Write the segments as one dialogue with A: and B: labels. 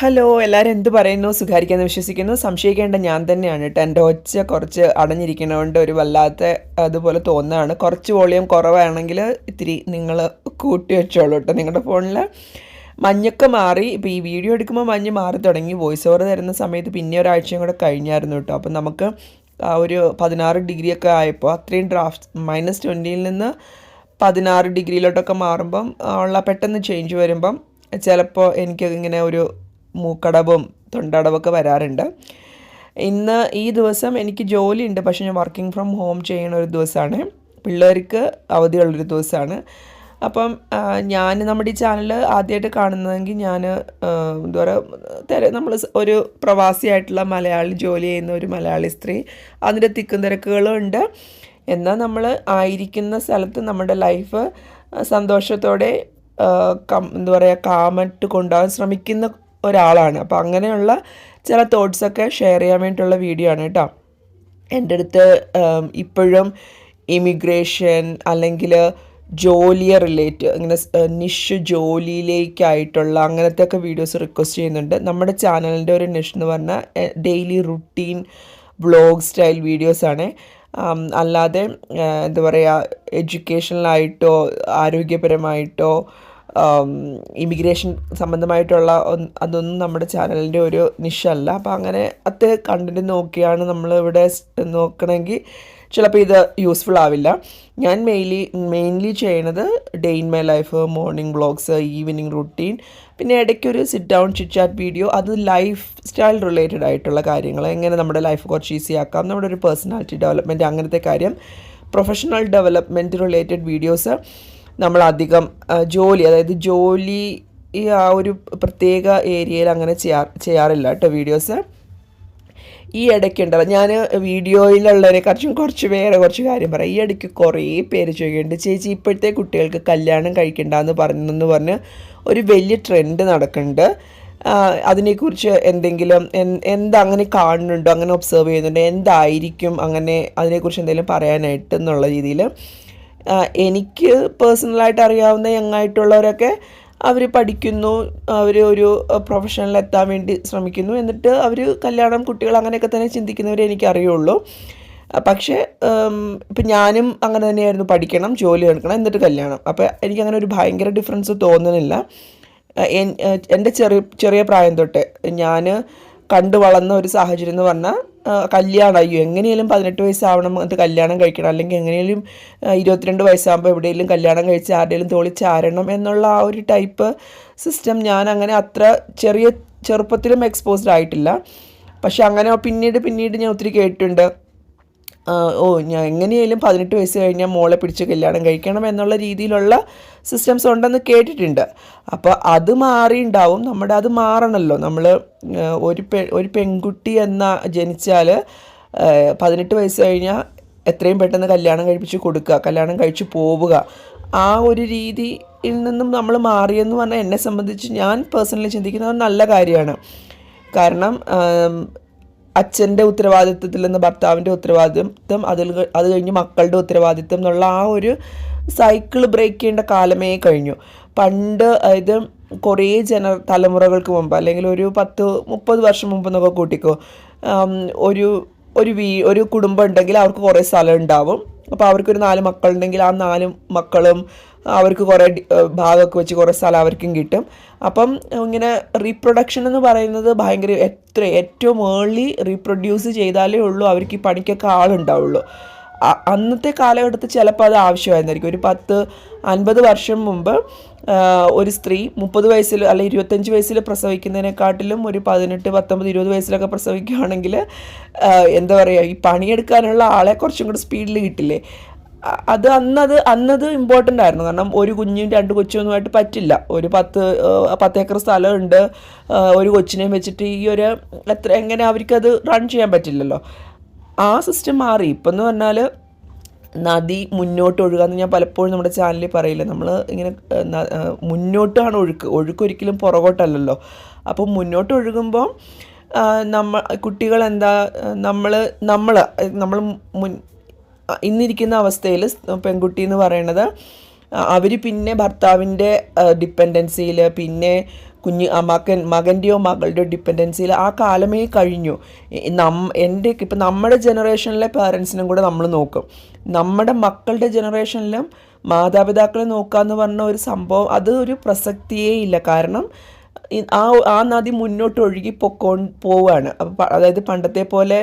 A: Hello എല്ലാവരും എന്ത് പറയുന്നു? സുഖാരിക്കാന്ന് വിശ്വസിക്കുന്നു. സംശയിക്കേണ്ട ഞാൻ തന്നെയാണ് കേട്ടോ. എന്റെ ഒച്ച കുറച്ച് അടഞ്ഞിരിക്കണോണ്ട് ഒരു വല്ലാത്ത അതുപോലെ തോന്നുകയാണ് കുറച്ച് വോളിയം കുറവാണെങ്കിൽ ഇത്തിരി നിങ്ങൾ കൂട്ടി വെച്ചോളൂ കേട്ടോ നിങ്ങളുടെ ഫോണിൽ മഞ്ഞൊക്കെ മാറി. ഇപ്പോൾ ഈ വീഡിയോ എടുക്കുമ്പോൾ മഞ്ഞ് മാറി തുടങ്ങി. വോയിസ് ഓവർ തരുന്ന സമയത്ത് പിന്നെ ഒരാഴ്ചയും കൂടെ കഴിഞ്ഞായിരുന്നു കേട്ടോ. അപ്പം നമുക്ക് ഒരു പതിനാറ് ഡിഗ്രി ഒക്കെ ആയപ്പോൾ അത്രയും ഡ്രാഫ്റ്റ് മൈനസ് ട്വന്റിയിൽ നിന്ന് പതിനാറ് ഡിഗ്രിയിലോട്ടൊക്കെ മാറുമ്പം ഉള്ള പെട്ടെന്ന് ചേഞ്ച് വരുമ്പം ചിലപ്പോൾ എനിക്ക് ഇങ്ങനെ ഒരു മൂക്കടവും തൊണ്ടടവൊക്കെ വരാറുണ്ട്. ഇന്ന് ഈ ദിവസം എനിക്ക് ജോലിയുണ്ട്. പക്ഷേ ഞാൻ വർക്കിംഗ് ഫ്രം ഹോം ചെയ്യുന്ന ഒരു ദിവസമാണ്. പിള്ളേർക്ക് അവധിയുള്ളൊരു ദിവസമാണ്. അപ്പം ഞാൻ നമ്മുടെ ഈ ചാനൽ ആദ്യമായിട്ട് കാണുന്നതെങ്കിൽ ഞാൻ എന്താ പറയുക നമ്മൾ ഒരു പ്രവാസിയായിട്ടുള്ള മലയാളി ജോലി ചെയ്യുന്ന ഒരു മലയാളി സ്ത്രീ. അതിന്റെ തിക്കും തിരക്കുകളും ഉണ്ട്. എന്നാൽ നമ്മൾ ആയിരിക്കുന്ന സ്ഥലത്ത് നമ്മുടെ ലൈഫ് സന്തോഷത്തോടെ എന്താ പറയുക കാമറ്റ് കൊണ്ടുപോകാൻ ശ്രമിക്കുന്ന ഒരാളാണ്. അപ്പോൾ അങ്ങനെയുള്ള ചില തോട്ട്സൊക്കെ ഷെയർ ചെയ്യാൻ വേണ്ടിയിട്ടുള്ള വീഡിയോ ആണ് കേട്ടോ എന്റെ അടുത്ത് ഇപ്പോഴും ഇമിഗ്രേഷൻ അല്ലെങ്കിൽ ജോലിയെ റിലേറ്റ് ഇങ്ങനെ നിഷ് ജോലിയിലേക്കായിട്ടുള്ള അങ്ങനത്തെ ഒക്കെ വീഡിയോസ് റിക്വസ്റ്റ് ചെയ്യുന്നുണ്ട്. നമ്മുടെ ചാനലിന്റെ ഒരു നിഷ് എന്ന് പറഞ്ഞാൽ ഡെയിലി റുട്ടീൻ ബ്ലോഗ് സ്റ്റൈൽ വീഡിയോസാണ് അല്ലാതെ എന്താ പറയുക എഡ്യൂക്കേഷണലായിട്ടോ ആരോഗ്യപരമായിട്ടോ ഇമിഗ്രേഷൻ സംബന്ധമായിട്ടുള്ള അതൊന്നും നമ്മുടെ ചാനലിന്റെ ഒരു നിഷല്ല അപ്പോൾ അങ്ങനെ അത് കണ്ടന്റ് നോക്കിയാണ് നമ്മൾ ഇവിടെ നോക്കണമെങ്കിൽ ചിലപ്പോൾ ഇത് യൂസ്ഫുൾ ആവില്ല. ഞാൻ മെയിൻലി മെയിൻലി ചെയ്യണത് day in my life morning vlogs evening routine പിന്നെ ഇടയ്ക്കൊരു sit down chit chat video അത് ലൈഫ് സ്റ്റൈൽ റിലേറ്റഡ് ആയിട്ടുള്ള കാര്യങ്ങൾ. എങ്ങനെ നമ്മുടെ ലൈഫ് കുറച്ച് ഈസി ആക്കാം നമ്മുടെ ഒരു പേഴ്സണാലിറ്റി ഡെവലപ്മെന്റ് അങ്ങനത്തെ കാര്യം. പ്രൊഫഷണൽ ഡെവലപ്മെന്റ് റിലേറ്റഡ് വീഡിയോസ് നമ്മളധികം അധികം ജോലി അതായത് ജോലി ഈ ആ ഒരു പ്രത്യേക ഏരിയയിൽ അങ്ങനെ ചെയ്യാ ചെയ്യാറില്ല കേട്ടോ വീഡിയോസ്. ഈ ഇടയ്ക്കുണ്ടല്ലോ ഞാൻ വീഡിയോയിലുള്ളതിനെക്കുറിച്ചും കുറച്ച് വേറെ കുറച്ച് കാര്യം പറയാം. ഈ ഇടയ്ക്ക് കുറേ പേര് ചോദിക്കുന്നുണ്ട് ചേച്ചി ഇപ്പോഴത്തെ കുട്ടികൾക്ക് കല്യാണം കഴിക്കണ്ടെന്ന് പറഞ്ഞെന്ന് പറഞ്ഞ് ഒരു വലിയ ട്രെൻഡ് നടക്കുന്നുണ്ട്. അതിനെക്കുറിച്ച് എന്തെങ്കിലും എന്താ അങ്ങനെ കാണുന്നുണ്ടോ അങ്ങനെ ഒബ്സർവ് ചെയ്യുന്നുണ്ടോ എന്തായിരിക്കും അങ്ങനെ അതിനെക്കുറിച്ച് എന്തെങ്കിലും പറയാനായിട്ട് എന്നുള്ള രീതിയിൽ എനിക്ക് പേഴ്സണലായിട്ട് അറിയാവുന്ന യങ്ങായിട്ടുള്ളവരൊക്കെ അവർ പഠിക്കുന്നു അവർ ഒരു പ്രൊഫഷനിൽ എത്താൻ വേണ്ടി ശ്രമിക്കുന്നു. എന്നിട്ട് അവർ കല്യാണം കുട്ടികൾ അങ്ങനെയൊക്കെ തന്നെ ചിന്തിക്കുന്നവരെ എനിക്കറിയുള്ളൂ പക്ഷേ ഇപ്പം ഞാനും അങ്ങനെ തന്നെയായിരുന്നു പഠിക്കണം ജോലി എടുക്കണം എന്നിട്ട് കല്യാണം. അപ്പോൾ എനിക്കങ്ങനെ ഒരു ഭയങ്കര ഡിഫറൻസ് തോന്നുന്നില്ല. എന്റെ ചെറിയ ചെറിയ പ്രായം തൊട്ട് ഞാൻ കണ്ടു വളർന്ന ഒരു സാഹചര്യം എന്ന് പറഞ്ഞാൽ ആ, കല്യാണം അയ്യോ എങ്ങനെയാലും പതിനെട്ട് വയസ്സാവണം എന്നിട്ട് കല്യാണം കഴിക്കണം. അല്ലെങ്കിൽ എങ്ങനെയാലും ആ, ഇരുപത്തിരണ്ട് വയസ്സാകുമ്പോൾ എവിടെയെങ്കിലും കല്യാണം കഴിച്ച് ആരുടെയും തോളി ചാരണം എന്നുള്ള ആ ഒരു ടൈപ്പ് സിസ്റ്റം ഞാൻ അങ്ങനെ അത്ര ചെറിയ ചെറുപ്പത്തിലും എക്സ്പോസ്ഡ് ആയിട്ടില്ല. പക്ഷെ അങ്ങനെ പിന്നീട് പിന്നീട് ഞാൻ ഒത്തിരി കേട്ടിട്ടുണ്ട്. ഓ ഞാൻ എങ്ങനെയായാലും പതിനെട്ട് വയസ്സ് കഴിഞ്ഞാൽ മോളെ പിടിച്ച് കല്യാണം കഴിക്കണം എന്നുള്ള രീതിയിലുള്ള സിസ്റ്റംസ് ഉണ്ടെന്ന് കേട്ടിട്ടുണ്ട്. അപ്പോൾ അത് മാറിയുണ്ടാവും. നമ്മുടെ അത് മാറണമല്ലോ നമ്മൾ ഒരു പെ ഒരു പെൺകുട്ടി എന്ന ജനിച്ചാൽ പതിനെട്ട് വയസ്സ് കഴിഞ്ഞാൽ എത്രയും പെട്ടെന്ന് കല്യാണം കഴിപ്പിച്ച് കൊടുക്കുക കല്യാണം കഴിച്ച് പോവുക. ആ ഒരു രീതിയിൽ നിന്നും നമ്മൾ മാറിയെന്ന് പറഞ്ഞാൽ എന്നെ സംബന്ധിച്ച് ഞാൻ പേഴ്സണലി ചിന്തിക്കുന്നത് നല്ല കാര്യമാണ്. കാരണം അച്ഛന്റെ ഉത്തരവാദിത്വത്തിൽ നിന്ന് ഭർത്താവിന്റെ ഉത്തരവാദിത്വം അതിൽ അത് കഴിഞ്ഞ് മക്കളുടെ ഉത്തരവാദിത്വം എന്നുള്ള ആ ഒരു സൈക്കിൾ ബ്രേക്ക് ചെയ്യേണ്ട കാലമേ കഴിഞ്ഞു. പണ്ട് അതായത് കുറേ ജന തലമുറകൾക്ക് മുമ്പ് അല്ലെങ്കിൽ ഒരു പത്ത് മുപ്പത് വർഷം മുമ്പ് എന്നൊക്കെ കൂട്ടിക്കോ ഒരു ഒരു വീ ഒരു കുടുംബം ഉണ്ടെങ്കിൽ അവർക്ക് കുറേ സ്ഥലം ഉണ്ടാവും. അപ്പോൾ അവർക്കൊരു നാല് മക്കളുണ്ടെങ്കിൽ ആ നാല് മക്കളും അവർക്ക് കുറേ ഭാഗമൊക്കെ വെച്ച് കുറേ സ്ഥലം അവർക്കും കിട്ടും. അപ്പം ഇങ്ങനെ റീപ്രൊഡക്ഷൻ എന്ന് പറയുന്നത് ഭയങ്കര എത്ര ഏറ്റവും ഏർലി റീപ്രൊഡ്യൂസ് ചെയ്താലേ ഉള്ളൂ. അവർക്ക് ഈ പണിക്കൊക്കെ ആളുണ്ടാവുള്ളൂ. അന്നത്തെ കാലഘട്ടത്തിൽ ചിലപ്പോൾ അത് ആവശ്യമായിരുന്നായിരിക്കും. ഒരു പത്ത് അൻപത് വർഷം മുമ്പ് ഒരു സ്ത്രീ മുപ്പത് വയസ്സിൽ അല്ലെ ഇരുപത്തഞ്ച് വയസ്സിൽ പ്രസവിക്കുന്നതിനെക്കാട്ടിലും ഒരു പതിനെട്ട് പത്തൊമ്പത് ഇരുപത് വയസ്സിലൊക്കെ പ്രസവിക്കുകയാണെങ്കിൽ എന്താ പറയുക ഈ പണിയെടുക്കാനുള്ള ആളെ കുറച്ചും കൂടി സ്പീഡിൽ കിട്ടില്ലേ? അത് അന്നത് അന്നത് ഇമ്പോർട്ടന്റ് ആയിരുന്നു. കാരണം ഒരു കുഞ്ഞും രണ്ട് കൊച്ചൊന്നുമായിട്ട് പറ്റില്ല. ഒരു പത്ത് ആ, പത്ത് ഏക്കർ സ്ഥലമുണ്ട് ഒരു കൊച്ചിനെയും വെച്ചിട്ട് ഈ ഒരു എത്ര എങ്ങനെ അവർക്കത് റൺ ചെയ്യാൻ പറ്റില്ലല്ലോ. ആ സിസ്റ്റം മാറി. ഇപ്പം എന്ന് പറഞ്ഞാൽ നദി മുന്നോട്ട് ഒഴുകാന്ന് ഞാൻ പലപ്പോഴും നമ്മുടെ ചാനലിൽ പറയില്ല. നമ്മൾ ഇങ്ങനെ മുന്നോട്ടാണ് ഒഴുക്ക്. ഒഴുക്ക് ഒരിക്കലും പുറകോട്ടല്ലല്ലോ. അപ്പം മുന്നോട്ട് ഒഴുകുമ്പോൾ നമ്മ കുട്ടികൾ എന്താ നമ്മൾ നമ്മൾ നമ്മൾ മുൻ ഇന്നിരിക്കുന്ന അവസ്ഥയിൽ പെൺകുട്ടി എന്ന് പറയുന്നത് അവർ പിന്നെ ഭർത്താവിന്റെ ഡിപ്പെൻഡൻസിയിൽ പിന്നെ കുഞ്ഞ് ആ മകൻ മകന്റെയോ മകളുടെയോ ഡിപ്പെൻഡൻസിയിൽ ആ കാലമേ കഴിഞ്ഞു. നം എന്റെ ഇപ്പം നമ്മുടെ ജനറേഷനിലെ പാരൻസിനും കൂടെ നമ്മൾ നോക്കും. നമ്മുടെ മക്കളുടെ ജനറേഷനിലും മാതാപിതാക്കളെ നോക്കുക എന്ന് പറഞ്ഞ ഒരു സംഭവം അത് ഒരു പ്രസക്തിയേ ഇല്ല. കാരണം ആ ആ നദി മുന്നോട്ട് ഒഴുകി പൊക്കോ പോവുകയാണ് അപ്പം അതായത് പണ്ടത്തെ പോലെ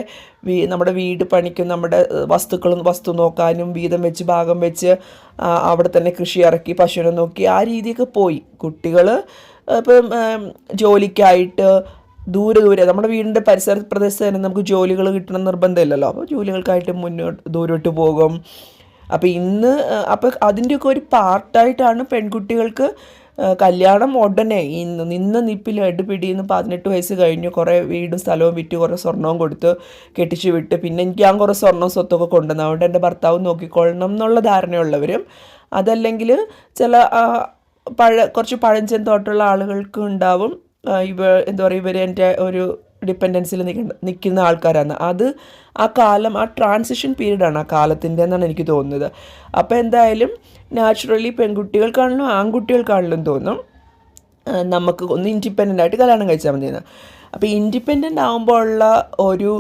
A: വീ നമ്മുടെ വീട് പണിക്കും നമ്മുടെ വസ്തുക്കളും വസ്തു നോക്കാനും വീതം വെച്ച് ഭാഗം വെച്ച് അവിടെ തന്നെ കൃഷി ഇറക്കി പശുവിനെ നോക്കി ആ രീതിയൊക്കെ പോയി. കുട്ടികൾ ഇപ്പം ജോലിക്കായിട്ട് ദൂരെ ദൂരെ നമ്മുടെ വീടിന്റെ പരിസര പ്രദേശത്ത് തന്നെ നമുക്ക് ജോലികൾ കിട്ടണം നിർബന്ധമില്ലല്ലോ. അപ്പോൾ ജോലികൾക്കായിട്ട് മുന്നോട്ട് ദൂരോട്ട് പോകും. അപ്പോൾ ഇന്ന് അപ്പോൾ അതിന്റെയൊക്കെ ഒരു പാർട്ടായിട്ടാണ് പെൺകുട്ടികൾക്ക് കല്യാണം ഉടനെ ഇന്ന് നിന്ന് നിപ്പിൽ എടുപിടിന്ന് പതിനെട്ട് വയസ്സ് കഴിഞ്ഞു കുറേ വീടും സ്ഥലവും വിറ്റ് കുറേ സ്വർണവും കൊടുത്ത് കെട്ടിച്ച് വിട്ട് പിന്നെ എനിക്ക് ഞാൻ കുറേ സ്വർണവും സ്വത്തൊക്കെ കൊണ്ടുവന്നു. അതുകൊണ്ട് എന്റെ ഭർത്താവ് നോക്കിക്കൊള്ളണം എന്നുള്ള ധാരണയുള്ളവരും അതല്ലെങ്കിൽ ചില പഴ കുറച്ച് പഴഞ്ചൻ തോട്ടുള്ള ആളുകൾക്ക് ഉണ്ടാവും. ഇവ എന്താ പറയുക ഇവർ എന്റെ ഒരു ഡിപ്പെൻഡൻസിൽ നിൽക്കുന്ന നിൽക്കുന്ന ആൾക്കാരാണ്. അത് ആ കാലം ആ ട്രാൻസിഷൻ പീരീഡാണ് ആ കാലത്തിന്റെ എന്നാണ് എനിക്ക് തോന്നുന്നത്. അപ്പോൾ എന്തായാലും നാച്ചുറലി പെൺകുട്ടികൾക്കാണെങ്കിലും ആൺകുട്ടികൾക്കാണെങ്കിലും തോന്നും നമുക്ക് ഒന്ന് ഇൻഡിപെൻഡന്റ് ആയിട്ട് കല്യാണം കഴിച്ചാൽ മതിയെന്ന്. അപ്പോൾ ഇൻഡിപെൻഡന്റ് ആകുമ്പോൾ ഉള്ള ഒരു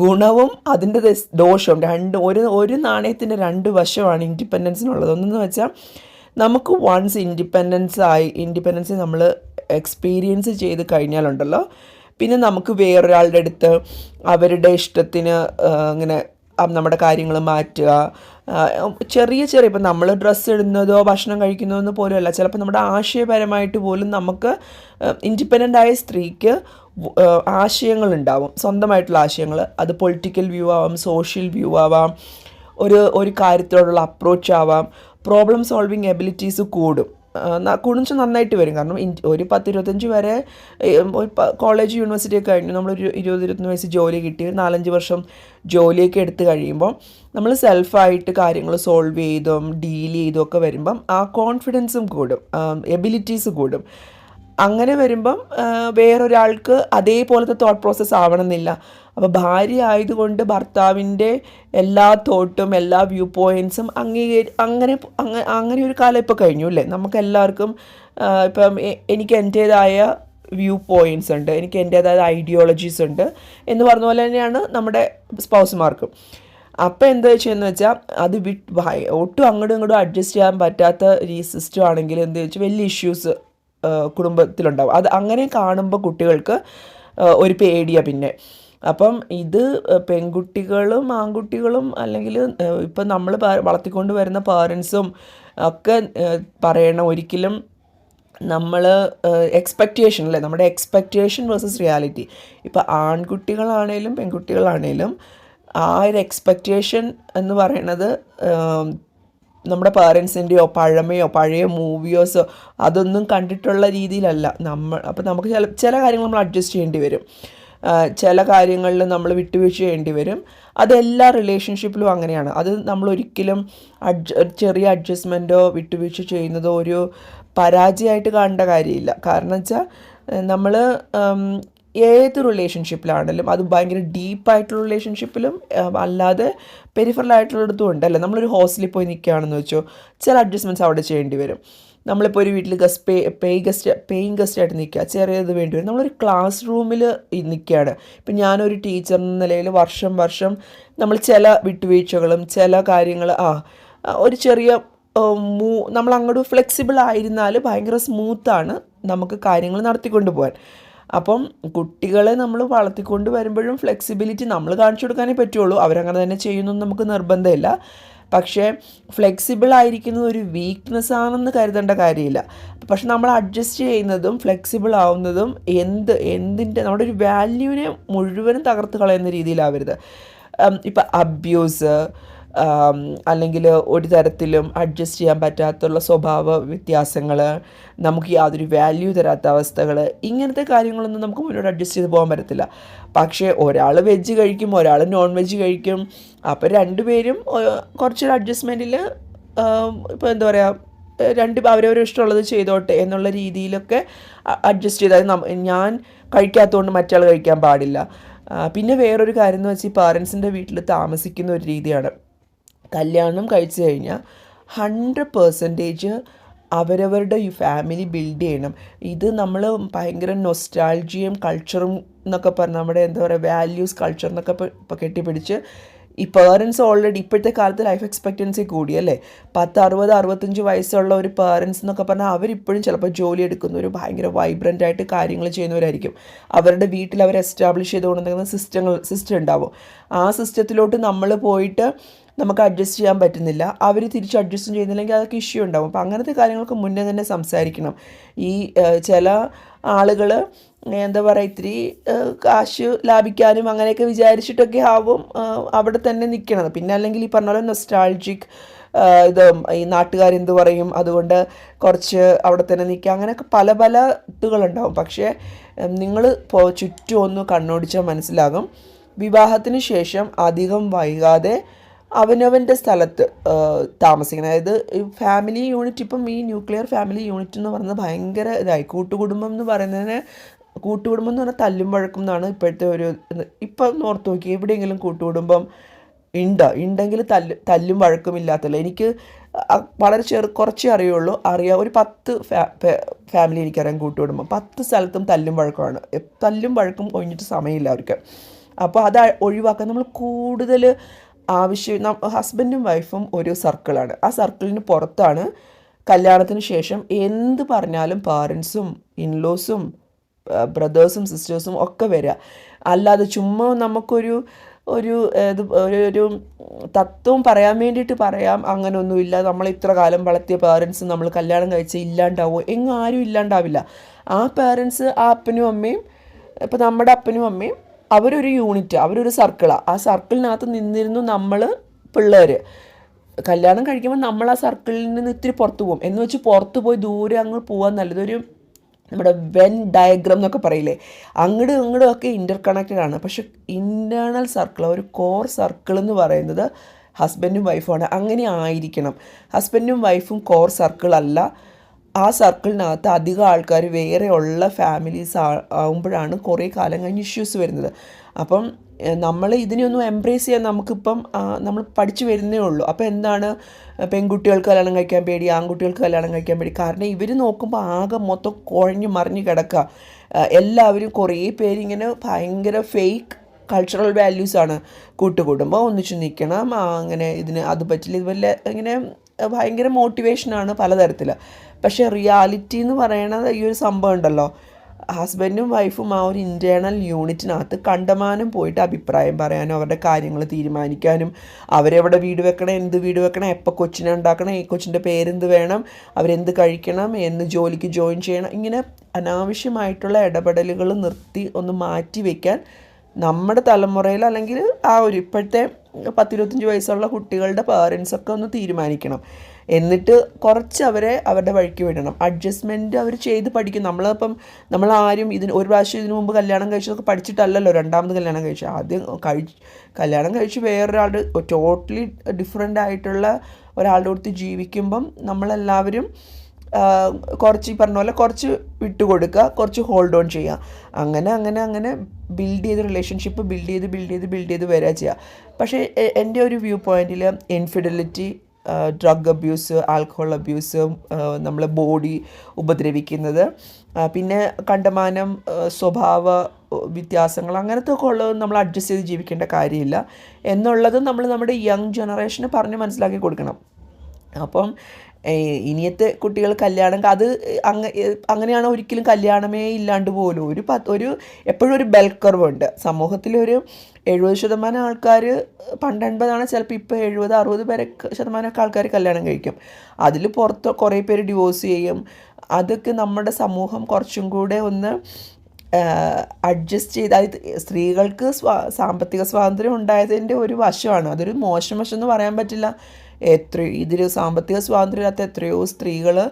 A: ഗുണവും അതിന്റെ ദോഷവും രണ്ട് ഒരു ഒരു നാണയത്തിന്റെ രണ്ട് വശമാണ് ഇൻഡിപെൻഡൻസിനുള്ളത്. ഒന്നെന്ന് വെച്ചാൽ നമുക്ക് വൺസ് ഇൻഡിപെൻഡൻസ് ആയി ഇൻഡിപെൻഡൻസ് നമ്മൾ എക്സ്പീരിയൻസ് ചെയ്ത് കഴിഞ്ഞാലുണ്ടല്ലോ. പിന്നെ നമുക്ക് വേറൊരാളുടെ അടുത്ത് അവരുടെ ഇഷ്ടത്തിന് ഇങ്ങനെ നമ്മുടെ കാര്യങ്ങൾ മാറ്റുക. ചെറിയ ചെറിയ ഇപ്പം നമ്മൾ ഡ്രസ്സ് ഇടുന്നതോ ഭക്ഷണം കഴിക്കുന്നതോ പോലും അല്ല ചിലപ്പോൾ നമ്മുടെ ആശയപരമായിട്ട് പോലും നമുക്ക് ഇൻഡിപെൻഡന്റ് ആയ സ്ത്രീക്ക് ആശയങ്ങളുണ്ടാവും സ്വന്തമായിട്ടുള്ള ആശയങ്ങൾ. അത് പൊളിറ്റിക്കൽ വ്യൂ ആവാം സോഷ്യൽ വ്യൂ ആവാം. ഒരു ഒരു കാര്യത്തോടുള്ള അപ്രോച്ച് ആവാം. പ്രോബ്ലം സോൾവിങ് എബിലിറ്റീസ് കൂടും. കുണിച്ച് നന്നായിട്ട് വരും. കാരണം ഒരു പത്ത് ഇരുപത്തഞ്ച് വരെ ഒരു കോളേജ് യൂണിവേഴ്സിറ്റി ഒക്കെ കഴിഞ്ഞു. നമ്മളൊരു ഇരുപത് ഇരുപത്തൊന്ന് വയസ്സ് ജോലി കിട്ടി. ഒരു നാലഞ്ച് വർഷം ജോലിയൊക്കെ എടുത്ത് കഴിയുമ്പോൾ നമ്മൾ സെൽഫായിട്ട് കാര്യങ്ങൾ സോൾവ് ചെയ്തും ഡീൽ ചെയ്തും ഒക്കെ വരുമ്പം ആ കോൺഫിഡൻസും കൂടും. എബിലിറ്റീസ് കൂടും. അങ്ങനെ വരുമ്പം വേറൊരാൾക്ക് അതേപോലത്തെ തോട്ട് പ്രോസസ്സ് ആവണമെന്നില്ല. അപ്പോൾ ഭാര്യ ആയതുകൊണ്ട് ഭർത്താവിന്റെ എല്ലാ തോട്ടും എല്ലാ വ്യൂ പോയിൻസും അംഗീകരി അങ്ങനെ അങ്ങ- അങ്ങനെ ഒരു കാലം ഇപ്പോൾ കഴിഞ്ഞു അല്ലേ? നമുക്ക് എല്ലാവർക്കും ഇപ്പം എനിക്ക് എന്റേതായ വ്യൂ പോയിന്റ്സ് ഉണ്ട് എനിക്ക് എന്റേതായ ഐഡിയോളജീസ് ഉണ്ട് എന്ന് പറഞ്ഞ പോലെ തന്നെയാണ് നമ്മുടെ സ്പൗസുമാർക്കും അപ്പോൾ എന്താ വെച്ചെന്ന് വെച്ചാൽ അത് വിട്ട് ഒട്ടും അങ്ങോട്ടും ഇങ്ങോട്ടും അഡ്ജസ്റ്റ് ചെയ്യാൻ പറ്റാത്ത ഈ സിസ്റ്റം ആണെങ്കിൽ എന്താ വെച്ചാൽ വലിയ ഇഷ്യൂസ് കുടുംബത്തിലുണ്ടാവും. അത് അങ്ങനെ കാണുമ്പോൾ കുട്ടികൾക്ക് ഒരു പേടിയാണ് പിന്നെ. അപ്പം ഇത് പെൺകുട്ടികളും ആൺകുട്ടികളും അല്ലെങ്കിൽ ഇപ്പം നമ്മൾ വളർത്തിക്കൊണ്ട് വരുന്ന പേരൻസും ഒക്കെ പറയണം ഒരിക്കലും നമ്മൾ എക്സ്പെക്റ്റേഷൻ അല്ലേ? നമ്മുടെ എക്സ്പെക്റ്റേഷൻ വേഴ്സസ് റിയാലിറ്റി ഇപ്പോൾ ആൺകുട്ടികളാണേലും പെൺകുട്ടികളാണേലും ആ ഒരു എക്സ്പെക്റ്റേഷൻ എന്ന് പറയണത് നമ്മുടെ പേരൻസിന്റെയോ പഴമയോ പഴയ മൂവിയോസോ അതൊന്നും കണ്ടിട്ടുള്ള രീതിയിലല്ല. നമ്മൾ അപ്പോൾ നമുക്ക് ചില ചില കാര്യങ്ങൾ നമ്മൾ അഡ്ജസ്റ്റ് ചെയ്യേണ്ടി വരും. ചില കാര്യങ്ങളിൽ നമ്മൾ വിട്ടുവീഴ്ച ചെയ്യേണ്ടി വരും. അതെല്ലാ റിലേഷൻഷിപ്പിലും അങ്ങനെയാണ്. അത് നമ്മൾ ഒരിക്കലും അഡ്ജ ചെറിയ അഡ്ജസ്റ്റ്മെന്റോ വിട്ടുവീഴ്ച ചെയ്യുന്നതോ ഒരു പരാജയമായിട്ട് കാണേണ്ട കാര്യമില്ല. കാരണം വെച്ചാൽ നമ്മൾ ഏത് റിലേഷൻഷിപ്പിലാണെങ്കിലും അത് ഭയങ്കര ഡീപ്പായിട്ടുള്ള റിലേഷൻഷിപ്പിലും അല്ലാതെ പെരിഫറൽ ആയിട്ടുള്ളിടത്തും ഉണ്ടല്ലേ? നമ്മളൊരു ഹോസ്റ്റലിൽ പോയി നിൽക്കുകയാണെന്ന് വെച്ചോ ചില അഡ്ജസ്റ്റ്മെന്റ്സ് അവിടെ ചെയ്യേണ്ടി വരും. നമ്മളിപ്പോൾ ഒരു വീട്ടിൽ guest pay pay guest paying guest ആയിട്ട് നിൽക്കുക ചെറിയത് വേണ്ടി വരും. നമ്മളൊരു ക്ലാസ് റൂമിൽ നിൽക്കുകയാണ് ഇപ്പം ഞാനൊരു ടീച്ചർ എന്ന നിലയിൽ വർഷം വർഷം നമ്മൾ ചില വിട്ടുവീഴ്ചകളും ചില കാര്യങ്ങൾ ആ ആ, ഒരു ചെറിയ മൂ നമ്മൾ അങ്ങോട്ട് ഫ്ലെക്സിബിൾ ആയിരുന്നാൽ ഭയങ്കര സ്മൂത്താണ് നമുക്ക് കാര്യങ്ങൾ നടത്തിക്കൊണ്ട് പോകാൻ അപ്പം കുട്ടികളെ നമ്മൾ വളർത്തിക്കൊണ്ട് വരുമ്പോഴും ഫ്ലെക്സിബിലിറ്റി നമ്മൾ കാണിച്ചു കൊടുക്കാനേ പറ്റുള്ളൂ. അവരങ്ങനെ തന്നെ ചെയ്യുന്നു നമുക്ക് നിർബന്ധമില്ല. പക്ഷേ ഫ്ലെക്സിബിൾ ആയിരിക്കുന്നത് ഒരു വീക്ക്നെസ് ആണെന്ന് കരുതേണ്ട കാര്യമില്ല. പക്ഷെ നമ്മൾ അഡ്ജസ്റ്റ് ചെയ്യുന്നതും ഫ്ലെക്സിബിൾ ആവുന്നതും എന്ത് എന്തിന്റെ നമ്മുടെ ഒരു വാല്യൂവിനെ മുഴുവനും തകർത്ത് കളയുന്ന രീതിയിലാവരുത്. ഇപ്പം അബ്യൂസ് അല്ലെങ്കിൽ ഒരു തരത്തിലും അഡ്ജസ്റ്റ് ചെയ്യാൻ പറ്റാത്തുള്ള സ്വഭാവ വ്യത്യാസങ്ങൾ നമുക്ക് യാതൊരു വാല്യൂ തരാത്ത അവസ്ഥകൾ ഇങ്ങനത്തെ കാര്യങ്ങളൊന്നും നമുക്ക് മുന്നോട്ട് അഡ്ജസ്റ്റ് ചെയ്ത് പോകാൻ പറ്റത്തില്ല. പക്ഷേ ഒരാൾ വെജ് കഴിക്കും ഒരാൾ നോൺ വെജ് കഴിക്കും. അപ്പോൾ രണ്ടുപേരും കുറച്ചൊരു അഡ്ജസ്റ്റ്മെന്റിൽ ഇപ്പോൾ എന്താ പറയുക രണ്ട് അവരവർ ഇഷ്ടമുള്ളത് ചെയ്തോട്ടെ എന്നുള്ള രീതിയിലൊക്കെ അഡ്ജസ്റ്റ് ചെയ്താൽ ഞാൻ കഴിക്കാത്തതുകൊണ്ട് മറ്റാൾ കഴിക്കാൻ പാടില്ല. പിന്നെ വേറൊരു കാര്യം എന്ന് വെച്ചാൽ ഈ പാരൻസിന്റെ വീട്ടിൽ താമസിക്കുന്ന ഒരു രീതിയാണ്. കല്യാണം കഴിച്ചു കഴിഞ്ഞാൽ ഹൺഡ്രഡ് പേഴ്സന്റേജ് അവരവരുടെ ഈ ഫാമിലി ബിൽഡ് ചെയ്യണം. ഇത് നമ്മൾ ഭയങ്കര നൊസ്റ്റാൾജിയും കൾച്ചറും എന്നൊക്കെ പറഞ്ഞ് നമ്മുടെ എന്താ പറയുക വാല്യൂസ് കൾച്ചർ എന്നൊക്കെ കെട്ടിപ്പിടിച്ച് ഈ പേരൻസ് ഓൾറെഡി ഇപ്പോഴത്തെ കാലത്ത് ലൈഫ് എക്സ്പെക്റ്റൻസി കൂടി അല്ലേ? പത്ത് അറുപത് അറുപത്തഞ്ച് വയസ്സുള്ള ഒരു പേരൻസ് എന്നൊക്കെ പറഞ്ഞാൽ അവരിപ്പോഴും ചിലപ്പോൾ ജോലി എടുക്കുന്നവർ ഭയങ്കര വൈബ്രന്റ് ആയിട്ട് കാര്യങ്ങൾ ചെയ്യുന്നവരായിരിക്കും. അവരുടെ വീട്ടിൽ അവർ എസ്റ്റാബ്ലിഷ് ചെയ്തുകൊണ്ടിരിക്കുന്ന സിസ്റ്റങ്ങൾ സിസ്റ്റം ഉണ്ടാവും. ആ സിസ്റ്റത്തിലോട്ട് നമ്മൾ പോയിട്ട് നമുക്ക് അഡ്ജസ്റ്റ് ചെയ്യാൻ പറ്റുന്നില്ല. അവർ തിരിച്ച് അഡ്ജസ്റ്റ് ചെയ്യുന്നില്ലെങ്കിൽ അതൊക്കെ ഇഷ്യൂ ഉണ്ടാവും. അപ്പോൾ അങ്ങനത്തെ കാര്യങ്ങൾക്ക് മുന്നേ തന്നെ സംസാരിക്കണം. ഈ ചില ആളുകൾ എന്താ പറയുക ഇത്തിരി കാശ് ലാഭിക്കാനും അങ്ങനെയൊക്കെ വിചാരിച്ചിട്ടൊക്കെ ആവും അവിടെ തന്നെ നിൽക്കണത് പിന്നെ അല്ലെങ്കിൽ ഈ പറഞ്ഞ പോലെ നൊസ്റ്റാൾജിക് ഇത് ഈ നാട്ടുകാരെന്ത് പറയും? അതുകൊണ്ട് കുറച്ച് അവിടെ തന്നെ നിൽക്കുക അങ്ങനെയൊക്കെ പല പല ഇതുകളുണ്ടാവും. പക്ഷേ നിങ്ങൾ ചുറ്റും ഒന്ന് കണ്ണോടിച്ചാൽ മനസ്സിലാകും. വിവാഹത്തിന് ശേഷം അധികം വൈകാതെ അവനവന്റെ സ്ഥലത്ത് താമസിക്കുന്നത് അതായത് ഫാമിലി യൂണിറ്റ് ഇപ്പം ഈ ന്യൂക്ലിയർ ഫാമിലി യൂണിറ്റ് എന്ന് പറയുന്നത് ഭയങ്കര ഇതായി. കൂട്ടുകുടുംബം എന്ന് പറയുന്നതിന് കൂട്ടുകുടുംബം എന്ന് പറഞ്ഞാൽ തല്ലും വഴക്കും എന്നാണ് ഇപ്പോഴത്തെ ഒരു. ഇപ്പം ഓർത്ത് നോക്കി എവിടെയെങ്കിലും കൂട്ടുകുടുംബം ഉണ്ട് ഉണ്ടെങ്കിൽ തല്ല് തല്ലും വഴക്കും ഇല്ലാത്തല്ല എനിക്ക് വളരെ ചെറു കുറച്ചേ അറിയുള്ളൂ. അറിയാം ഒരു പത്ത് ഫാമിലി എനിക്കറിയാം കൂട്ടുകുടുംബം. പത്ത് സ്ഥലത്തും തല്ലും വഴക്കമാണ്. തല്ലും വഴക്കും കഴിഞ്ഞിട്ട് സമയമില്ല അവർക്ക്. അപ്പോൾ അത് ഒഴിവാക്കാൻ നമ്മൾ കൂടുതൽ ആവശ്യം ഹസ്ബൻഡും വൈഫും ഒരു സർക്കിളാണ് ആ സർക്കിളിന് പുറത്താണ് കല്യാണത്തിന് ശേഷം എന്ത് പറഞ്ഞാലും പാരൻസും ഇൻലോസും ബ്രദേഴ്സും സിസ്റ്റേഴ്സും ഒക്കെ വരിക അല്ലാതെ ചുമ്മാ നമുക്കൊരു ഒരു ഒരു തത്വം പറയാൻ വേണ്ടിയിട്ട് പറയാം അങ്ങനെയൊന്നുമില്ല നമ്മൾ ഇത്ര കാലം വളർത്തിയ പാരൻസ് നമ്മൾ കല്യാണം കഴിച്ച് ഇല്ലാണ്ടാവോ? എങ്ങും ആരും ഇല്ലാണ്ടാവില്ല. ആ പാരൻസ് ആ അപ്പനും അമ്മയും ഇപ്പം നമ്മുടെ അപ്പനും അമ്മയും അവരൊരു യൂണിറ്റ് അവരൊരു സർക്കിളാണ് ആ. സർക്കിളിനകത്ത് നിന്നിരുന്നു നമ്മൾ പിള്ളേർ കല്യാണം കഴിക്കുമ്പോൾ നമ്മൾ ആ സർക്കിളിൽ നിന്ന് ഇത്തിരി പുറത്ത് പോകും. എന്ന് വെച്ച് പുറത്ത് പോയി ദൂരെ അങ്ങ് പോകാൻ നല്ലതൊരു നമ്മുടെ വെൻ ഡയഗ്രാം എന്നൊക്കെ പറയില്ലേ? അങ്ങോട്ടും ഇങ്ങോട്ടും ഒക്കെ ഇന്റർ കണക്റ്റഡ് ആണ്. പക്ഷെ ഇന്റേർണൽ സർക്കിൾ ഒരു കോർ സർക്കിൾ എന്ന് പറയുന്നത് ഹസ്ബൻഡും വൈഫുമാണ് അങ്ങനെ ആയിരിക്കണം. ഹസ്ബൻഡും വൈഫും കോർ സർക്കിൾ അല്ല. ആ സർക്കിളിനകത്ത് അധികം ആൾക്കാർ വേറെ ഉള്ള ഫാമിലീസ് ആകുമ്പോഴാണ് കുറേ കാലം കഴിഞ്ഞ് ഇഷ്യൂസ് വരുന്നത്. അപ്പം നമ്മൾ ഇതിനെയൊന്നും എംബ്രേസ് ചെയ്യാൻ നമുക്കിപ്പം നമ്മൾ പഠിച്ചു വരുന്നേ ഉള്ളൂ. അപ്പോൾ എന്താണ് പെൺകുട്ടികൾക്ക് കല്യാണം കഴിക്കാൻ പേടി ആൺകുട്ടികൾക്ക് കല്യാണം കഴിക്കാൻ പേടി? കാരണം ഇവർ നോക്കുമ്പോൾ ആകെ മൊത്തം കുഴഞ്ഞു മറിഞ്ഞ് കിടക്കുക എല്ലാവരും കുറേ പേരിങ്ങനെ ഭയങ്കര ഫേക്ക് കൾച്ചറൽ വാല്യൂസാണ് കൂട്ടുകുടുംബം ഒന്നിച്ച് നിൽക്കണം അങ്ങനെ ഇതിന് അത് പറ്റില്ല ഇതുപോലെ ഇങ്ങനെ ഭയങ്കര മോട്ടിവേഷനാണ് പലതരത്തിൽ പക്ഷേ റിയാലിറ്റി എന്ന് പറയണത് ഈ ഒരു സംഭവം ഉണ്ടല്ലോ. ഹസ്ബൻഡും വൈഫും ആ ഒരു ഇന്റേർണൽ യൂണിറ്റിനകത്ത് കണ്ടമാനം പോയിട്ട് അഭിപ്രായം പറയാനും അവരുടെ കാര്യങ്ങൾ തീരുമാനിക്കാനും അവരെവിടെ വീട് വെക്കണം എന്ത് വീട് വെക്കണം എപ്പോൾ കൊച്ചിനെ ഉണ്ടാക്കണം ഈ കൊച്ചിന്റെ പേരെന്ത് വേണം അവരെന്ത് കഴിക്കണം എന്ന് ജോലിക്ക് ജോയിൻ ചെയ്യണം ഇങ്ങനെ അനാവശ്യമായിട്ടുള്ള ഇടപെടലുകൾ നിർത്തി ഒന്ന് മാറ്റി വയ്ക്കാൻ നമ്മുടെ തലമുറയിൽ അല്ലെങ്കിൽ ആ ഒരു ഇപ്പോഴത്തെ പത്തിരുപത്തഞ്ച് വയസ്സുള്ള കുട്ടികളുടെ പേരൻസൊക്കെ ഒന്ന് തീരുമാനിക്കണം. എന്നിട്ട് കുറച്ച് അവരെ അവരുടെ വഴിക്ക് വിടണം. അഡ്ജസ്റ്റ്മെന്റ് അവർ ചെയ്ത് പഠിക്കും. നമ്മളിപ്പം നമ്മളാരും ഇതിന് ഒരു പ്രാവശ്യം ഇതിനു മുമ്പ് കല്യാണം കഴിച്ചതൊക്കെ പഠിച്ചിട്ടല്ലല്ലോ രണ്ടാമത് കല്യാണം കഴിച്ചു ആദ്യം കഴിച്ച് കല്യാണം കഴിച്ച് വേറൊരാൾ ടോട്ടലി ഡിഫറെന്റ് ആയിട്ടുള്ള ഒരാളുടെ അടുത്ത് ജീവിക്കുമ്പം നമ്മളെല്ലാവരും കുറച്ച് ഈ പറഞ്ഞ പോലെ കുറച്ച് വിട്ടുകൊടുക്കുക കുറച്ച് ഹോൾഡ് ഓൺ ചെയ്യുക. അങ്ങനെ അങ്ങനെ അങ്ങനെ ബിൽഡ് ചെയ്ത് റിലേഷൻഷിപ്പ് ബിൽഡ് ചെയ്ത് ബിൽഡ് ചെയ്ത് ബിൽഡ് ചെയ്ത് വരിക ചെയ്യുക. പക്ഷേ എന്റെ ഒരു വ്യൂ പോയിന്റിൽ infidelity drug abuse alcohol abuse നമ്മളെ ബോഡി ഉപദ്രവിക്കുന്നത് പിന്നെ കണ്ടമാനം സ്വഭാവ വ്യത്യാസങ്ങൾ അങ്ങനത്തെ ഒക്കെ ഉള്ളത് നമ്മൾ അഡ്ജസ്റ്റ് ചെയ്ത് ജീവിക്കേണ്ട കാര്യമില്ല. എന്നുള്ളത് നമ്മൾ നമ്മുടെ യങ് ജനറേഷന് പറഞ്ഞ് മനസ്സിലാക്കി കൊടുക്കണം. അപ്പം ഇനിയത്തെ കുട്ടികൾ കല്യാണം അത് അങ്ങ അങ്ങനെയാണ് ഒരിക്കലും കല്യാണമേ ഇല്ലാണ്ട് പോലും. ഒരു പത്ത് ഒരു എപ്പോഴും ഒരു ബെൽക്കർവുണ്ട് സമൂഹത്തിലൊരു എഴുപത് ശതമാനം ആൾക്കാർ പണ്ട് എൺപതാണ് ചിലപ്പോൾ ഇപ്പോൾ എഴുപത് അറുപത് പേരെ ശതമാനമൊക്കെ ആൾക്കാർ കല്യാണം കഴിക്കും. അതിൽ പുറത്ത് കുറേ പേര് ഡിവോഴ്സ് ചെയ്യും. അതൊക്കെ നമ്മുടെ സമൂഹം കുറച്ചും കൂടെ ഒന്ന് അഡ്ജസ്റ്റ് ചെയ്ത് അതായത് സ്ത്രീകൾക്ക് സാമ്പത്തിക സ്വാതന്ത്ര്യം ഉണ്ടായതിന്റെ ഒരു വശമാണ്. അതൊരു മോശം വശം എന്ന് പറയാൻ പറ്റില്ല. എത്ര ഇതിൽ സാമ്പത്തിക സ്വാതന്ത്ര്യം ഇല്ലാത്ത എത്രയോ സ്ത്രീകൾ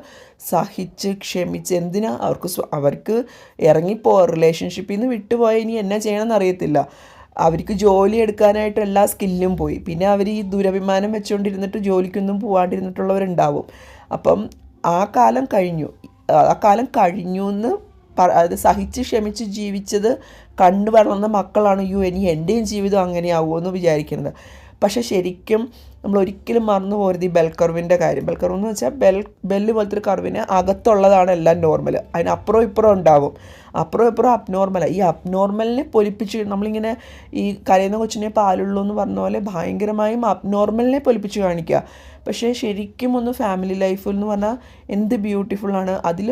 A: സഹിച്ച് ക്ഷമിച്ച് എന്തിനാ അവർക്ക് അവർക്ക് ഇറങ്ങിപ്പോ റിലേഷൻഷിപ്പിൽ നിന്ന് വിട്ടുപോയാൽ ഇനി എന്നാ ചെയ്യണമെന്ന് അറിയത്തില്ല അവർക്ക് ജോലി എടുക്കാനായിട്ട് എല്ലാ സ്കില്ലും പോയി. പിന്നെ അവർ ഈ ദുരഭിമാനം വെച്ചുകൊണ്ടിരുന്നിട്ട് ജോലിക്കൊന്നും പോവാണ്ടിരുന്നിട്ടുള്ളവരുണ്ടാവും. അപ്പം ആ കാലം കഴിഞ്ഞു. ആ കാലം കഴിഞ്ഞു എന്ന് അത് സഹിച്ച് ക്ഷമിച്ച് ജീവിച്ചത് കണ്ടു വളർന്ന മക്കളാണ് യു ഇനി എന്റെയും ജീവിതം അങ്ങനെയാവുമോ എന്ന് വിചാരിക്കുന്നത് പക്ഷേ ശരിക്കും നമ്മൾ ഒരിക്കലും മറന്നു പോകരുത് ഈ ബെൽക്കർവിന്റെ കാര്യം. ബെൽക്കർവ് കർവ് എന്ന് വെച്ചാൽ ബെൽ ബെല്ല് പോലത്തെ ഒരു കർവിന് അകത്തുള്ളതാണ് എല്ലാം നോർമൽ അതിനപ്പുറം ഇപ്പുറം ഉണ്ടാവും. അപ്പുറം ഇപ്പുറം അബ്നോർമലാണ് ഈ അബ്നോർമലിനെ പൊലിപ്പിച്ച് നമ്മളിങ്ങനെ ഈ കരയുന്ന കൊച്ചിനെ പാലുള്ളൂ എന്ന് പറഞ്ഞ പോലെ ഭയങ്കരമായും അബ്നോർമലിനെ പൊലിപ്പിച്ച് കാണിക്കുക. പക്ഷേ ശരിക്കും ഒന്ന് ഫാമിലി ലൈഫ് എന്ന് പറഞ്ഞാൽ എന്ത് ബ്യൂട്ടിഫുള്ളാണ് അതിൽ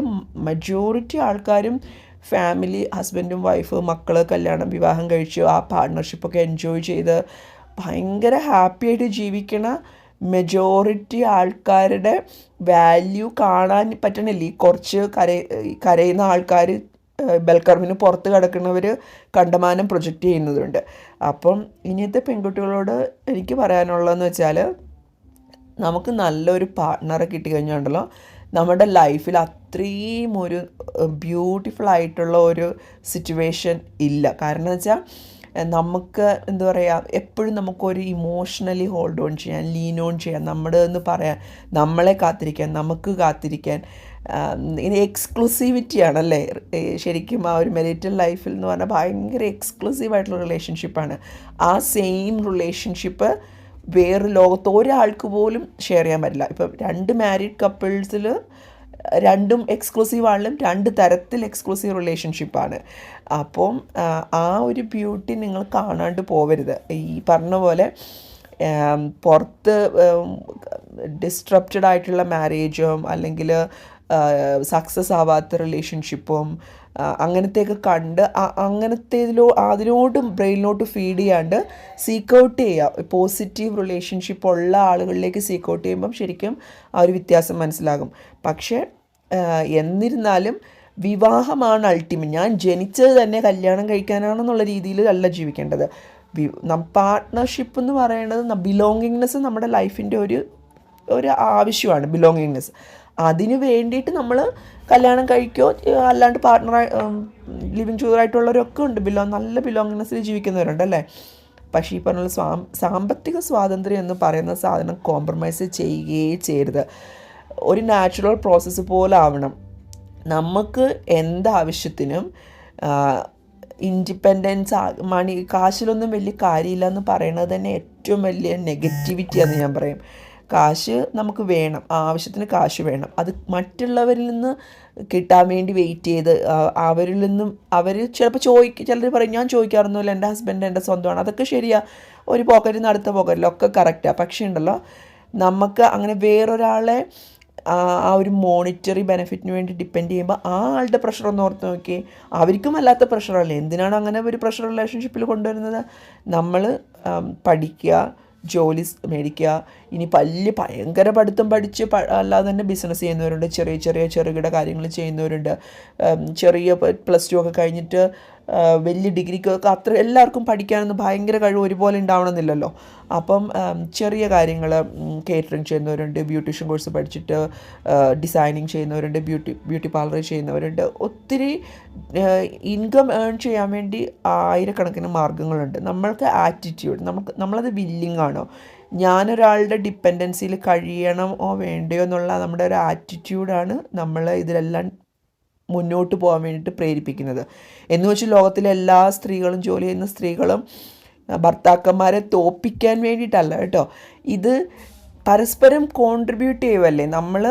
A: മജോറിറ്റി ആൾക്കാരും ഫാമിലി ഹസ്ബൻഡും വൈഫ് മക്കൾ കല്യാണം വിവാഹം കഴിച്ചു ആ പാർട്ട്ണർഷിപ്പൊക്കെ എൻജോയ് ചെയ്ത് ഭയങ്കര ഹാപ്പി ആയിട്ട് ജീവിക്കണ മെജോറിറ്റി ആൾക്കാരുടെ വാല്യൂ കാണാൻ പറ്റണില്ല. ഈ കുറച്ച് കര കരയുന്ന ആൾക്കാർ ബൽക്കർമിന് പുറത്ത് കിടക്കുന്നവർ കണ്ടമാനം പ്രൊജക്റ്റ് ചെയ്യുന്നതുണ്ട് അപ്പം ഇനിയത്തെ പെൺകുട്ടികളോട് എനിക്ക് പറയാനുള്ളതെന്ന് വെച്ചാൽ നമുക്ക് നല്ലൊരു പാർട്ട്ണറെ കിട്ടിക്കഴിഞ്ഞാണ്ടല്ലോ നമ്മുടെ ലൈഫിൽ അത്രയും ഒരു ബ്യൂട്ടിഫുൾ ആയിട്ടുള്ള ഒരു സിറ്റുവേഷൻ ഇല്ല. കാരണം എന്ന് വെച്ചാൽ നമുക്ക് എന്താ പറയുക എപ്പോഴും നമുക്കൊരു ഇമോഷണലി ഹോൾഡ് ഓൺ ചെയ്യാൻ ലീൻ ഓൺ ചെയ്യാൻ നമ്മുടെ എന്ന് പറയാൻ നമ്മളെ കാത്തിരിക്കാൻ നമുക്ക് കാത്തിരിക്കാൻ ഇങ്ങനെ എക്സ്ക്ലൂസീവിറ്റിയാണല്ലേ ശരിക്കും ആ ഒരു മെറിറ്റൽ ലൈഫിൽ എന്ന് പറഞ്ഞാൽ ഭയങ്കര എക്സ്ക്ലൂസീവ് ആയിട്ടുള്ള റിലേഷൻഷിപ്പാണ് ആ സെയിം റിലേഷൻഷിപ്പ് വേറെ ലോകത്ത് ഒരാൾക്ക് പോലും ഷെയർ ചെയ്യാൻ പറ്റില്ല. ഇപ്പം രണ്ട് മാരീഡ് കപ്പിൾസിൽ രണ്ടും എക്സ്ക്ലൂസീവ് ആണെങ്കിലും രണ്ട് തരത്തിൽ എക്സ്ക്ലൂസീവ് റിലേഷൻഷിപ്പാണ് അപ്പം ആ ഒരു ബ്യൂട്ടി നിങ്ങൾ കാണാണ്ട് പോവരുത്. ഈ പറഞ്ഞ പോലെ പുറത്ത് ഡിസ്ട്രപ്റ്റഡ് ആയിട്ടുള്ള മാരേജും അല്ലെങ്കിൽ സക്സസ് ആവാത്ത റിലേഷൻഷിപ്പും അങ്ങനത്തെയൊക്കെ കണ്ട് അങ്ങനത്തേതിലോ അതിനോട് ബ്രെയിനിലോട്ട് ഫീഡ് ചെയ്യാണ്ട് സീക്ക് ഔട്ട് ചെയ്യുക. പോസിറ്റീവ് റിലേഷൻഷിപ്പ് ഉള്ള ആളുകളിലേക്ക് സീക്ക് ഔട്ട് ചെയ്യുമ്പം ശരിക്കും ആ ഒരു വ്യത്യാസം മനസ്സിലാകും. പക്ഷേ എന്നിരുന്നാലും വിവാഹമാണ് അൾട്ടിമേറ്റ് ഞാൻ ജനിച്ചത് തന്നെ കല്യാണം കഴിക്കാനാണെന്നുള്ള രീതിയിൽ അല്ല ജീവിക്കേണ്ടത്. പാർട്ട്ണർഷിപ്പ് എന്ന് പറയുന്നത് ബിലോങ്ങിങ്നെസ് നമ്മുടെ ലൈഫിന്റെ ഒരു ഒരു ആവശ്യമാണ് ബിലോങ്ങിങ്നെസ് അതിന് വേണ്ടിയിട്ട് നമ്മൾ കല്യാണം കഴിക്കോ അല്ലാണ്ട് പാർട്ട്ണർ ലിവിങ് ടുഗറായിട്ടുള്ളവരൊക്കെ ഉണ്ട്. ബിലോ നല്ല ബിലോങ്ങിനെസ്സിൽ ജീവിക്കുന്നവരുണ്ട് അല്ലേ? പക്ഷേ ഈ പറഞ്ഞ സാമ്പത്തിക സ്വാതന്ത്ര്യം എന്ന് പറയുന്ന സാധനം കോംപ്രമൈസ് ചെയ്യുകയേ ചെയ്യരുത്. ഒരു നാച്ചുറൽ പ്രോസസ്സ് പോലെ ആവണം നമുക്ക് എന്താവശ്യത്തിനും ഇൻഡിപെൻഡൻസ് മണി കാശിലൊന്നും വലിയ കാര്യമില്ല എന്ന് പറയുന്നത് തന്നെ ഏറ്റവും വലിയ നെഗറ്റിവിറ്റിയാണെന്ന് ഞാൻ പറയും. കാശ് നമുക്ക് വേണം ആവശ്യത്തിന് കാശ് വേണം. അത് മറ്റുള്ളവരിൽ നിന്ന് കിട്ടാൻ വേണ്ടി വെയിറ്റ് ചെയ്ത് അവരിൽ നിന്നും അവർ ചിലപ്പോൾ ചോദിക്കും ചിലർ പറയും ഞാൻ ചോദിക്കാറൊന്നുമില്ല എന്റെ ഹസ്ബൻഡ് എന്റെ സ്വന്തമാണ്. അതൊക്കെ ശരിയാണ് ഒരു പോക്കറ്റിൽ നിന്ന് അടുത്ത പോക്കറ്റിലൊക്കെ കറക്റ്റാണ് പക്ഷേ ഉണ്ടല്ലോ നമുക്ക് അങ്ങനെ വേറൊരാളെ ആ ഒരു മോണിറ്ററി ബെനിഫിറ്റിന് വേണ്ടി ഡിപ്പെൻഡ് ചെയ്യുമ്പോൾ ആ ആളുടെ പ്രഷർ ഒന്ന് ഓർത്ത് നോക്കി അവർക്കും അല്ലാത്ത പ്രഷറല്ലേ എന്തിനാണ് അങ്ങനെ ഒരു പ്രഷർ റിലേഷൻഷിപ്പിൽ കൊണ്ടുവരുന്നത്? നമ്മൾ പഠിക്കുക ജോലി മേടിക്കുക ഇനി വലിയ ഭയങ്കര പഠിത്തം പഠിച്ച് അല്ലാതെ തന്നെ ബിസിനസ് ചെയ്യുന്നവരുണ്ട്. ചെറിയ ചെറിയ ചെറുകിട കാര്യങ്ങൾ ചെയ്യുന്നവരുണ്ട്. ചെറിയ പ്ലസ് ടു ഒക്കെ കഴിഞ്ഞിട്ട് വലിയ ഡിഗ്രിക്കൊക്കെ അത്ര എല്ലാവർക്കും പഠിക്കാനൊന്നും ഭയങ്കര കഴിവ് ഒരുപോലെ ഉണ്ടാവണമെന്നില്ലല്ലോ. അപ്പം ചെറിയ കാര്യങ്ങൾ കേറ്ററിങ് ചെയ്യുന്നവരുണ്ട് ബ്യൂട്ടീഷ്യൻ കോഴ്സ് പഠിച്ചിട്ട് ഡിസൈനിങ് ചെയ്യുന്നവരുണ്ട് ബ്യൂട്ടി ബ്യൂട്ടി പാർലർ ചെയ്യുന്നവരുണ്ട്. ഒത്തിരി ഇൻകം ഏൺ ചെയ്യാൻ വേണ്ടി ആയിരക്കണക്കിന് മാർഗങ്ങളുണ്ട്. നമ്മൾക്ക് ആറ്റിറ്റ്യൂഡ് നമുക്ക് നമ്മളത് വില്ലിങ് ആണോ? ഞാനൊരാളുടെ ഡിപ്പെൻഡൻസിയിൽ കഴിയണമോ വേണ്ടയോ എന്നുള്ള നമ്മുടെ ഒരു ആറ്റിറ്റ്യൂഡാണ് നമ്മൾ ഇതിലെല്ലാം മുന്നോട്ട് പോകാൻ വേണ്ടിയിട്ട് പ്രേരിപ്പിക്കുന്നത്. എന്ന് വെച്ച് ലോകത്തിലെ എല്ലാ സ്ത്രീകളും ജോലി ചെയ്യുന്ന സ്ത്രീകളും ഭർത്താക്കന്മാരെ തോപ്പിക്കാൻ വേണ്ടിയിട്ടല്ല കേട്ടോ. ഇത് പരസ്പരം കോൺട്രിബ്യൂട്ട് ചെയ്യുമല്ലേ നമ്മൾ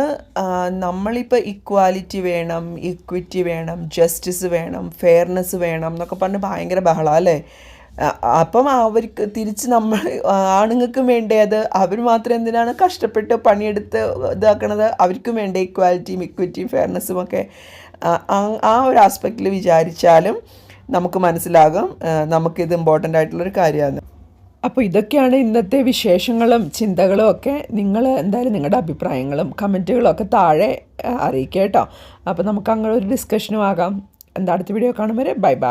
A: നമ്മളിപ്പോൾ ഇക്വാലിറ്റി വേണം ഇക്വിറ്റി വേണം ജസ്റ്റിസ് വേണം ഫെയർനെസ് വേണം എന്നൊക്കെ പറഞ്ഞ് ഭയങ്കര ബഹളം അല്ലേ? അപ്പം അവർക്ക് തിരിച്ച് നമ്മൾ ആണുങ്ങൾക്കും വേണ്ടേ അത്? അവർ മാത്രം എന്തിനാണ് കഷ്ടപ്പെട്ട് പണിയെടുത്ത് ഇതാക്കണത്? അവർക്കും വേണ്ട ഇക്വാലിറ്റിയും ഇക്വിറ്റിയും ഫെയർനെസ്സും ഒക്കെ. ആ ഒരു ആസ്പെക്റ്റിൽ വിചാരിച്ചാലും നമുക്ക് മനസ്സിലാകും നമുക്കിത് ഇമ്പോർട്ടന്റ് ആയിട്ടുള്ളൊരു കാര്യമാണ്. അപ്പോൾ ഇതൊക്കെയാണ് ഇന്നത്തെ വിശേഷങ്ങളും ചിന്തകളും ഒക്കെ. നിങ്ങൾ എന്തായാലും നിങ്ങളുടെ അഭിപ്രായങ്ങളും കമന്റുകളും ഒക്കെ താഴെ അറിയിക്കുക കേട്ടോ. അപ്പോൾ നമുക്ക് അങ്ങനെ ഒരു ഡിസ്കഷനും ആകാം. എന്താ അടുത്ത വീഡിയോ കാണും വരെ. Bye bye